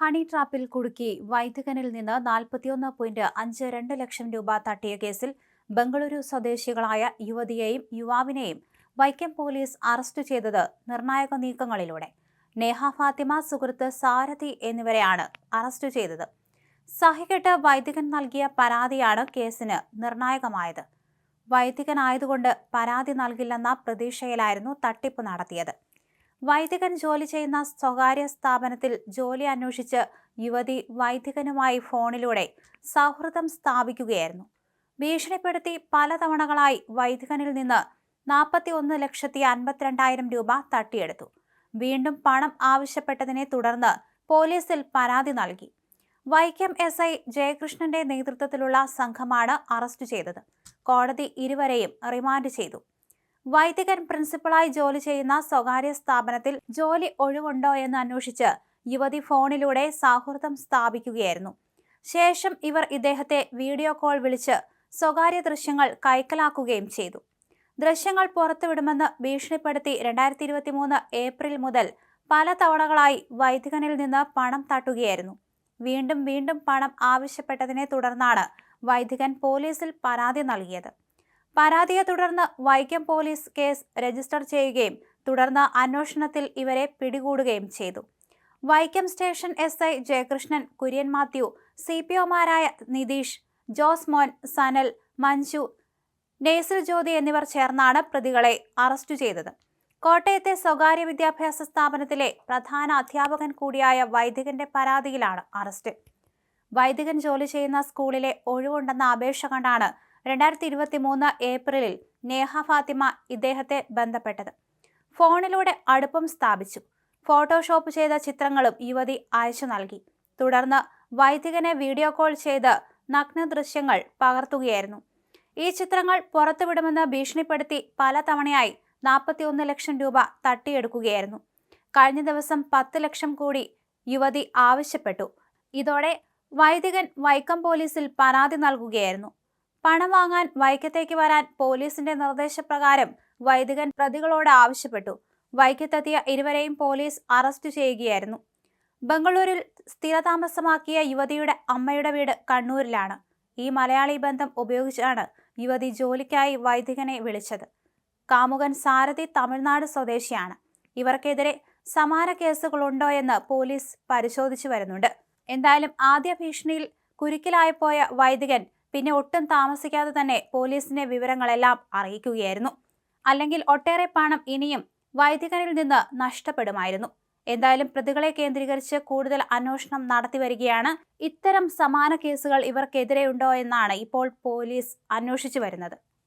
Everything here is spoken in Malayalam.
ഹണി ട്രാപ്പിൽ കുടുക്കി വൈദികനിൽ നിന്ന് നാൽപ്പത്തിയൊന്ന് പോയിന്റ് അഞ്ച് രണ്ട് ലക്ഷം രൂപ തട്ടിയ കേസിൽ ബംഗളൂരു സ്വദേശികളായ യുവതിയെയും യുവാവിനെയും വൈക്കം പോലീസ് അറസ്റ്റ് ചെയ്തത് നിർണായക നീക്കങ്ങളിലൂടെ. നേഹ ഫാത്തിമ സുഹൃത്ത് സാരഥി എന്നിവരെയാണ് അറസ്റ്റ് ചെയ്തത്. സഹികെട്ട് വൈദികൻ നൽകിയ പരാതിയാണ് കേസിന് നിർണായകമായത്. വൈദികനായതുകൊണ്ട് പരാതി നൽകില്ലെന്ന പ്രതീക്ഷയിലായിരുന്നു തട്ടിപ്പ് നടത്തിയത്. വൈദികൻ ജോലി ചെയ്യുന്ന സ്വകാര്യ സ്ഥാപനത്തിൽ ജോലി അന്വേഷിച്ച് യുവതി വൈദികനുമായി ഫോണിലൂടെ സൗഹൃദം സ്ഥാപിക്കുകയായിരുന്നു. ഭീഷണിപ്പെടുത്തി പലതവണകളായി വൈദികനിൽ നിന്ന് നാൽപ്പത്തി ഒന്ന് ലക്ഷത്തി അൻപത്തിരണ്ടായിരം രൂപ തട്ടിയെടുത്തു. വീണ്ടും പണം ആവശ്യപ്പെട്ടതിനെ തുടർന്ന് പോലീസിൽ പരാതി നൽകി. വൈക്കം എസ് ഐ ജയകൃഷ്ണന്റെ നേതൃത്വത്തിലുള്ള സംഘമാണ് അറസ്റ്റ് ചെയ്തത്. കോടതി ഇരുവരെയും റിമാൻഡ് ചെയ്തു. വൈദികൻ പ്രിൻസിപ്പളായി ജോലി ചെയ്യുന്ന സ്വകാര്യ സ്ഥാപനത്തിൽ ജോലി ഒഴിവുണ്ടോ എന്ന് അന്വേഷിച്ച് യുവതി ഫോണിലൂടെ സൗഹൃദം സ്ഥാപിക്കുകയായിരുന്നു. ശേഷം ഇവർ ഇദ്ദേഹത്തെ വീഡിയോ കോൾ വിളിച്ച് സ്വകാര്യ ദൃശ്യങ്ങൾ കൈക്കലാക്കുകയും ചെയ്തു. ദൃശ്യങ്ങൾ പുറത്തുവിടുമെന്ന് ഭീഷണിപ്പെടുത്തി രണ്ടായിരത്തി ഇരുപത്തി മൂന്ന് ഏപ്രിൽ മുതൽ പല തവണകളായി വൈദികനിൽ നിന്ന് പണം തട്ടുകയായിരുന്നു. വീണ്ടും വീണ്ടും പണം ആവശ്യപ്പെട്ടതിനെ തുടർന്നാണ് വൈദികൻ പോലീസിൽ പരാതി നൽകിയത്. പരാതിയെ തുടർന്ന് വൈക്കം പോലീസ് കേസ് രജിസ്റ്റർ ചെയ്യുകയും തുടർന്ന് അന്വേഷണത്തിൽ ഇവരെ പിടികൂടുകയും ചെയ്തു. Vaikom station S I Jayakrishnan Kurian Mathew C P ഒമാരായ Nitish Josemon Sanal Manju നേസിൽ ജ്യോതി എന്നിവർ ചേർന്നാണ് പ്രതികളെ അറസ്റ്റ് ചെയ്തത്. കോട്ടയത്തെ സ്വകാര്യ വിദ്യാഭ്യാസ സ്ഥാപനത്തിലെ പ്രധാന അധ്യാപകൻ കൂടിയായ വൈദികന്റെ പരാതിയിലാണ് അറസ്റ്റ്. വൈദികൻ ജോലി ചെയ്യുന്ന സ്കൂളിലെ ഒഴിവുണ്ടെന്ന അപേക്ഷ കണ്ടാണ് രണ്ടായിരത്തി ഇരുപത്തി മൂന്ന് ഏപ്രിലിൽ നേഹ ഫാത്തിമ ഇദ്ദേഹത്തെ ബന്ധപ്പെട്ടത്. ഫോണിലൂടെ അടുപ്പം സ്ഥാപിച്ചു. ഫോട്ടോഷോപ്പ് ചെയ്ത ചിത്രങ്ങളും യുവതി അയച്ചു നൽകി. തുടർന്ന് വൈദികനെ വീഡിയോ കോൾ ചെയ്ത് നഗ്ന ദൃശ്യങ്ങൾ പകർത്തുകയായിരുന്നു. ഈ ചിത്രങ്ങൾ പുറത്തുവിടുമെന്ന് ഭീഷണിപ്പെടുത്തി പല തവണയായി നാൽപ്പത്തിയൊന്ന് ലക്ഷം രൂപ തട്ടിയെടുക്കുകയായിരുന്നു. കഴിഞ്ഞ ദിവസം പത്ത് ലക്ഷം കൂടി യുവതി ആവശ്യപ്പെട്ടു. ഇതോടെ വൈദികൻ വൈക്കം പോലീസിൽ പരാതി നൽകുകയായിരുന്നു. പണം വാങ്ങാൻ വൈക്കത്തേക്ക് വരാൻ പോലീസിന്റെ നിർദ്ദേശപ്രകാരം വൈദികൻ പ്രതികളോട് ആവശ്യപ്പെട്ടു. വൈക്കത്തെത്തിയ ഇരുവരെയും പോലീസ് അറസ്റ്റ് ചെയ്യുകയായിരുന്നു. ബംഗളൂരിൽ സ്ഥിരതാമസമാക്കിയ യുവതിയുടെ അമ്മയുടെ വീട് കണ്ണൂരിലാണ്. ഈ മലയാളി ബന്ധം ഉപയോഗിച്ചാണ് യുവതി ജോലിക്കായി വൈദികനെ വിളിച്ചത്. കാമുകൻ സാരഥി തമിഴ്നാട് സ്വദേശിയാണ്. ഇവർക്കെതിരെ സമാന കേസുകളുണ്ടോ എന്ന് പോലീസ് പരിശോധിച്ചു വരുന്നുണ്ട്. എന്തായാലും ആദ്യ ഭീഷണിയിൽ കുരുക്കിലായിപ്പോയ വൈദികൻ പിന്നെ ഒട്ടും താമസിക്കാതെ തന്നെ പോലീസിനെ വിവരങ്ങളെല്ലാം അറിയിക്കുകയായിരുന്നു. അല്ലെങ്കിൽ ഒട്ടേറെ പണം ഇനിയും വൈദികനിൽ നിന്ന് നഷ്ടപ്പെടുമായിരുന്നു. എന്തായാലും പ്രതികളെ കേന്ദ്രീകരിച്ച് കൂടുതൽ അന്വേഷണം നടത്തി വരികയാണ്. ഇത്തരം സമാന കേസുകൾ ഇവർക്കെതിരെയുണ്ടോ എന്നാണ് ഇപ്പോൾ പോലീസ് അന്വേഷിച്ചു വരുന്നത്.